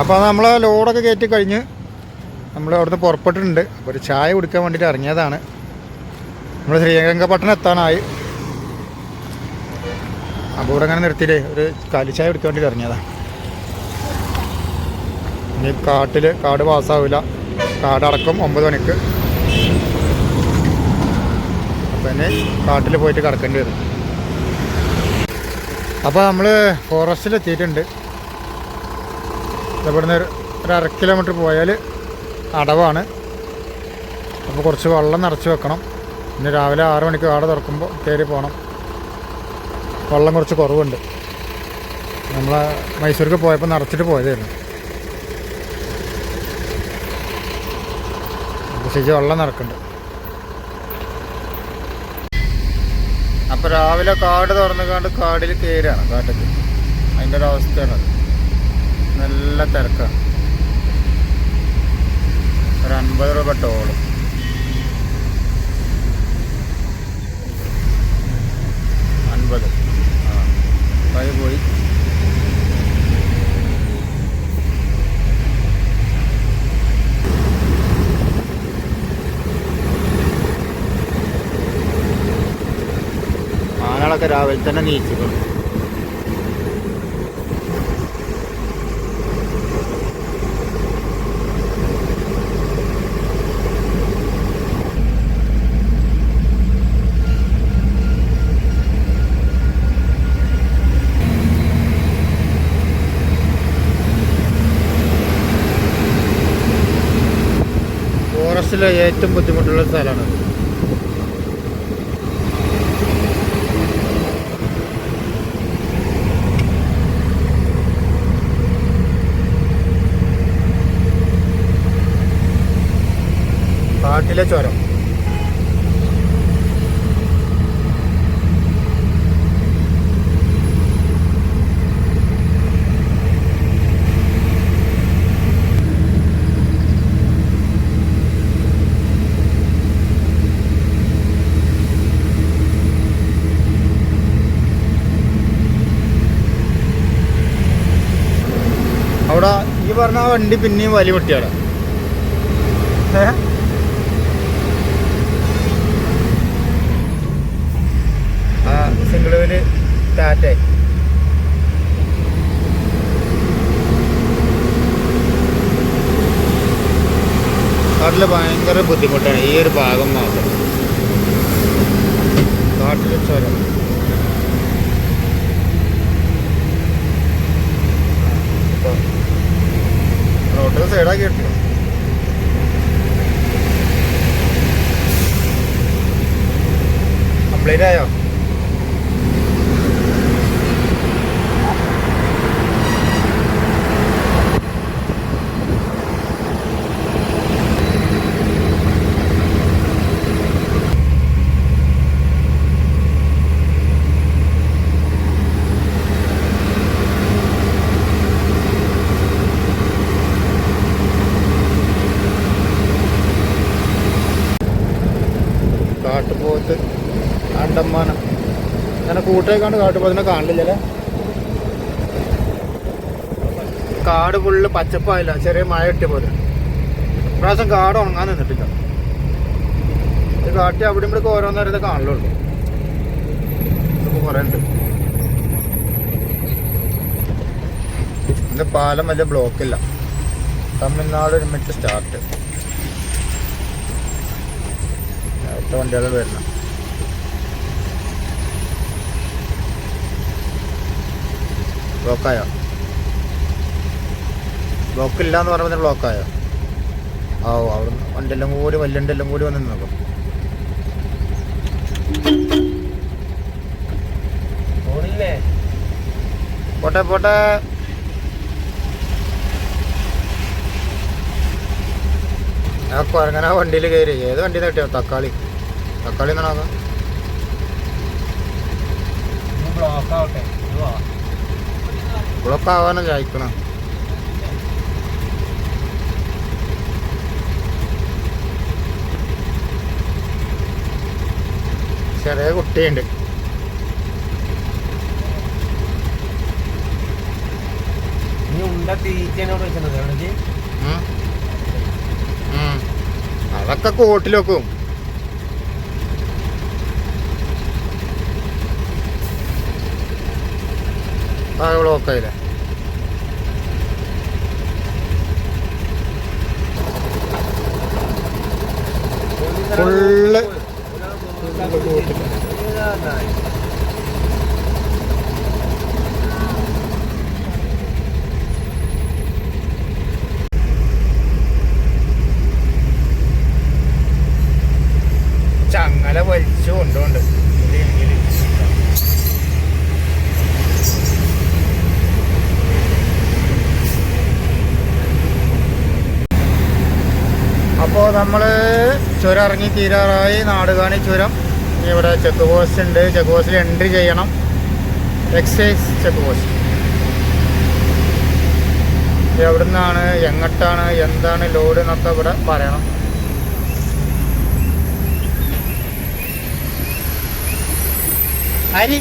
അപ്പോൾ നമ്മൾ ലോഡൊക്കെ കയറ്റി കഴിഞ്ഞ് നമ്മൾ അവിടുന്ന് പുറപ്പെട്ടിട്ടുണ്ട്. അപ്പോൾ ഒരു ചായ കുടിക്കാൻ വേണ്ടിയിട്ട് ഇറങ്ങിയതാണ്. നമ്മൾ ശ്രീരംഗപട്ടണം എത്താനായി. അപ്പോൾ ഇവിടെ അങ്ങനെ നിർത്തിയില്ലേ ഒരു കാലിച്ചായ കുടിക്കാൻ വേണ്ടിയിട്ട് ഇറങ്ങിയതാണ് ഇനി കാട്ടിൽ കാട് പാസ്സാവില്ല കാടടക്കം ഒമ്പത് മണിക്ക്. അപ്പം തന്നെ കാട്ടിൽ പോയിട്ട് കിടക്കേണ്ടി വരും. അപ്പോൾ നമ്മൾ ഫോറസ്റ്റിൽ എത്തിയിട്ടുണ്ട്. ഇവിടുന്ന് ഒരു അര കിലോമീറ്റർ പോയാൽ അടവാണ്. അപ്പോൾ കുറച്ച് വെള്ളം നിറച്ച് വെക്കണം. പിന്നെ രാവിലെ ആറ് മണിക്ക് കാട് തുറക്കുമ്പോൾ കയറി പോകണം വെള്ളം കുറച്ച് കുറവുണ്ട്. നമ്മൾ മൈസൂർക്ക് പോയപ്പോൾ നിറച്ചിട്ട് പോയതായിരുന്നു. ശരിക്കും വെള്ളം നിറക്കുന്നുണ്ട്. അപ്പോൾ രാവിലെ കാട് തുറന്നു കണ്ട് കാടിൽ കയറുകയാണ് കാട്ടിൽ അതിന്റെ ഒരു അവസ്ഥയാണത്. നല്ല തിരക്കാണ് ഒരു അൻപത് രൂപ ടോൾ അൻപത്. ആ പോയി. ആനകളൊക്കെ രാവിലെ തന്നെ നീച്ചിട്ടുണ്ട് ഫോറസ്റ്റിലെ ഏറ്റവും ബുദ്ധിമുട്ടുള്ള സ്ഥലമാണ്. കാട്ടിലെ ചുരം അവിടെ ഈ പറഞ്ഞ ആ വണ്ടി പിന്നെയും വലി പൊട്ടിയാണ് കാട്ടിൽ ആ സിംഗിൾ വീൽ ടാറ്റ കാട്ടിൽ ഭയങ്കര ബുദ്ധിമുട്ടാണ്. ഈ ഒരു ഭാഗം മാത്രം. കാട്ടിൽ ചുരം. റോഡിൽ സൈഡാക്കി കിട്ടും കംപ്ലൈന്റ് ആയോ? അങ്ങനെ കൂട്ടേക്കാണ്ട് കാട്ടുപോത്തിനെ കാണില്ലല്ലേ കാട് ഫുള്ള് പച്ചപ്പായില്ല. ചെറിയ മഴ കിട്ടിയ പോലെ. പ്രാവശ്യം കാട് ഉണങ്ങാൻ നിന്നിട്ടില്ല. ഇത് കാട്ടി അവിടെ ഇവിടെ ഓരോന്നേരം ഇത് കാണലുള്ളൂ. ഇതൊക്കെ കുറേ ഉണ്ട് ഇന്ന് പാലം വലിയ ബ്ലോക്കില്ല തമിഴ്നാട് ഒരുമിച്ച് സ്റ്റാർട്ട് അടുത്ത വണ്ടികൾ വരണം ബ്ലോക്കായോ? ബ്ലോക്ക് ഇല്ല എന്ന് പറയുമ്പോൾ ബ്ലോക്കായോ? ആ ഓ അവിടുന്ന് വണ്ടിയെല്ലാം കൂടി വല്ലണ്ടെല്ലാം കൂടി വന്ന് നോക്കും പോട്ടെ പോട്ടെ. ആ കുരങ്ങന വണ്ടിയിൽ കയറി ഏത് വണ്ടി തട്ടിയോ തക്കാളി. തക്കാളി എന്നാണോ നോക്കാം ബ്ലോക്ക് ആവാനാ ചായക്കണം. ചെറിയ കുട്ടിയുണ്ട്. അതൊക്കെ കോട്ടിൽ വെക്കും. ആ ബ്ലോക്ക് ആയില്ലേ ഫുള്ള് അപ്പോൾ നമ്മൾ ചുരം ഇറങ്ങി തീരാറായി നാടുകാണി ചുരം. ഇവിടെ ചെക്ക് പോസ്റ്റ് ഉണ്ട്. ചെക്ക് പോസ്റ്റിൽ എൻട്രി ചെയ്യണം. Excise check post. എവിടെ നിന്നാണ് എങ്ങോട്ടാണ്? എന്താണ് ലോഡ് എന്നൊക്കെ ഇവിടെ പറയണം. അരി.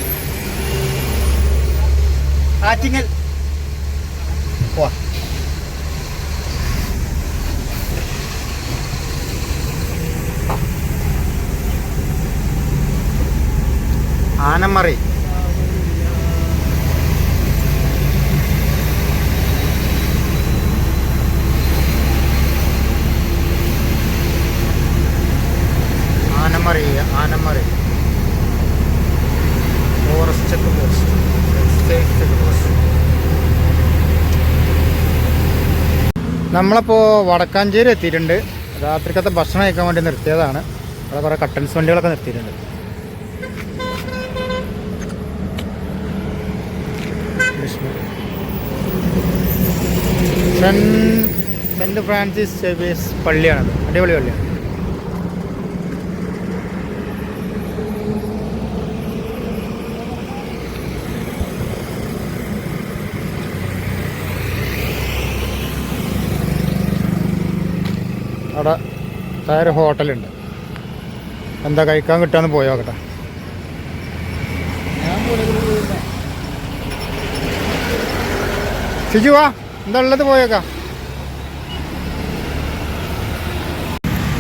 ആറ്റിങ്ങൽ. ആനമറി ആനമറി ആനമറി ഫോറസ്റ്റ് വടക്കാഞ്ചേരി എത്തിയിട്ടുണ്ട്. രാത്രിക്കത്തെ ഭക്ഷണം കഴിക്കാൻ വേണ്ടി നിർത്തിയതാണ്. അവിടെ കുറേ കട്ടൻസ് വണ്ടികളൊക്കെ നിർത്തിയിട്ടുണ്ട്. സെൻ- സെന്റ് ഫ്രാൻസിസ് സേവിയേഴ്സ് പള്ളിയാണത് അടിപൊളി പള്ളിയാണ്. അവിടെ താഴെ ഹോട്ടലുണ്ട് എന്താ കഴിക്കാൻ കിട്ടാന്ന് പോയോ ഷിജു വാ. എന്താ ഉള്ളത് പോയേക്കാം.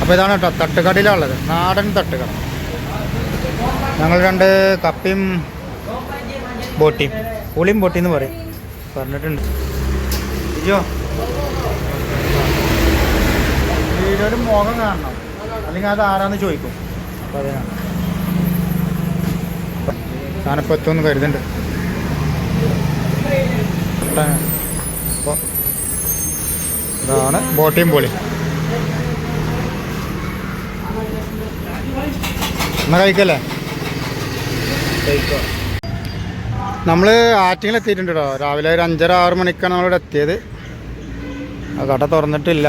അപ്പോൾ ഇതാണ് കേട്ടോ തട്ടുകടയിലാണ് ഉള്ളത്. നാടൻ തട്ടുകട. ഞങ്ങൾ രണ്ട് കപ്പിയും ബോട്ടിയും പുളിയും ബോട്ടിയും പറയും. പറഞ്ഞിട്ടുണ്ട്. ഷിജു. വീഡിയോയിൽ മുഖം കാണണം. അല്ലെങ്കിൽ അത് ആരാന്ന് ചോദിക്കും. അപ്പോൾ അതിനാണ് ഞാനിപ്പോൾ എത്തുമെന്ന് കരുതുന്നുണ്ട് അപ്പോൾ ഇതാണ് ബോട്ടിയും പൊളി. എന്നാ കഴിക്കല്ലേ? നമ്മൾ ആറ്റിങ്ങിൽ എത്തിയിട്ടുണ്ട് കേട്ടോ രാവിലെ ഒരു അഞ്ചര ആറ് മണിക്കാണ് നമ്മളിവിടെ എത്തിയത്. കട തുറന്നിട്ടില്ല.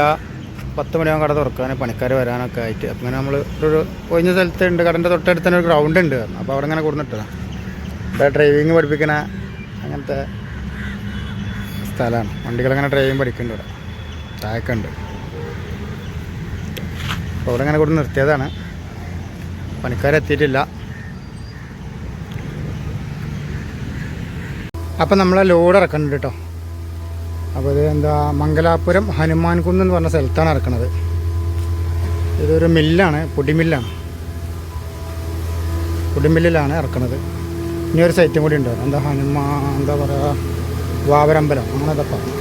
പത്ത് മണിയാകും കട തുറക്കാൻ പണിക്കാർ വരാനൊക്കെ ആയിട്ട്. അപ്പം ഇങ്ങനെ നമ്മൾ ഒരു ഒഴിഞ്ഞ സ്ഥലത്ത് ഉണ്ട് കടന്റെ തൊട്ടടുത്ത് തന്നെ ഒരു ഗ്രൗണ്ട് ഉണ്ട്. അപ്പോൾ അവിടെ ഇങ്ങനെ കൊടുത്തിട്ടാണ് ഇവിടെ ഡ്രൈവിങ് പഠിപ്പിക്കണ അങ്ങനത്തെ സ്ഥലമാണ്. വണ്ടികളങ്ങനെ ഡ്രൈവിങ് പഠിക്കുന്നുണ്ട് ഇവിടെ. ചായക്ക ഉണ്ട് അപ്പോൾ അവിടെ ഇങ്ങനെ കൂടെ നിർത്തിയതാണ്. പണിക്കാരെത്തിയിട്ടില്ല. അപ്പം നമ്മളെ ലോഡ് ഇറക്കുന്നുണ്ട് കേട്ടോ. അപ്പോൾ ഇത് എന്താ മംഗലാപുരം ഹനുമാൻ കുന്ന് എന്ന് പറഞ്ഞ സ്ഥലത്താണ് ഇറക്കുന്നത് ഇതൊരു മില്ലാണ് പൊടിമില്ലാണ്. പൊടിമില്ലിലാണ് ഇറക്കുന്നത് ഇനി ഒരു സൈറ്റും കൂടി ഉണ്ട്. എന്താ ഹനുമാ എന്താ പറയുക വാവരമ്പലം അങ്ങനെ പറഞ്ഞു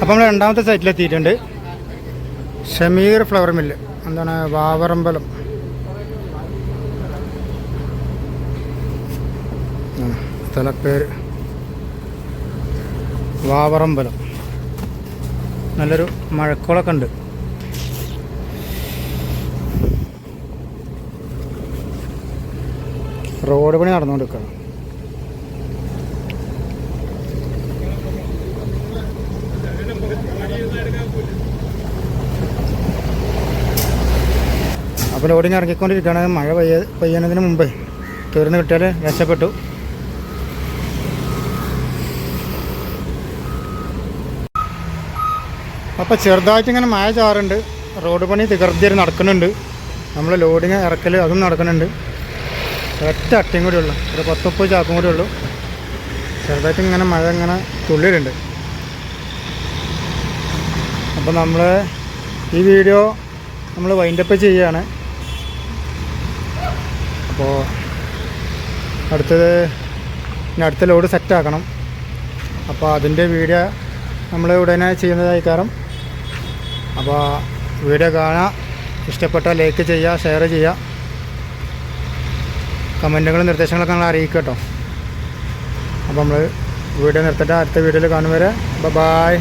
അപ്പം നമ്മൾ രണ്ടാമത്തെ സൈറ്റിലെത്തിയിട്ടുണ്ട് ഷമീർ ഫ്ലവർ മില്ല് എന്താണ് വാവറമ്പലം സ്ഥലപ്പേര്. വാവറമ്പലം നല്ലൊരു മഴക്കോളൊക്കെ ഉണ്ട്. റോഡ് പണി നടന്നുകൊണ്ടിരിക്കുകയാണ്. അപ്പോൾ ലോഡിങ് ഇറങ്ങിക്കൊണ്ടിരിക്കുകയാണ്. മഴ പെയ്യ പെയ്യുന്നതിന് മുമ്പ് തീർന്ന് കിട്ടിയാൽ രക്ഷപ്പെട്ടു. അപ്പോൾ ചെറുതായിട്ട് ഇങ്ങനെ മഴ ചാറുണ്ട്. റോഡ് പണി തികർത്തിയൊരു നടക്കുന്നുണ്ട്. നമ്മൾ ലോഡിങ് ഇറക്കൽ അതും നടക്കുന്നുണ്ട്. ഒറ്റ അട്ടയും കൂടി ഉള്ളു. ഒരു പത്ത് മുപ്പത് ചാക്കും കൂടി ഉള്ളു. ചെറുതായിട്ട് ഇങ്ങനെ മഴ ഇങ്ങനെ തുള്ളിയിട്ടുണ്ട് അപ്പോൾ നമ്മൾ ഈ വീഡിയോ നമ്മൾ വൈൻഡപ്പ് ചെയ്യുകയാണ് അപ്പോൾ അടുത്തത് ഇനി അടുത്ത ലോഡ് സെറ്റാക്കണം അപ്പോൾ അതിന്റെ വീഡിയോ നമ്മൾ ഉടനെ ചെയ്യുന്നതായി കാരണം. അപ്പോൾ വീഡിയോ കാണുക. ഇഷ്ടപ്പെട്ട ലൈക്ക് ചെയ്യുക ഷെയർ ചെയ്യുക. കമന്റുകളും നിർദ്ദേശങ്ങളൊക്കെ നിങ്ങൾ അറിയിക്കുക കേട്ടോ. അപ്പോൾ നമ്മൾ വീഡിയോ നിർത്തിട്ട് അടുത്ത വീഡിയോയിൽ കാണും വരെ. ബൈ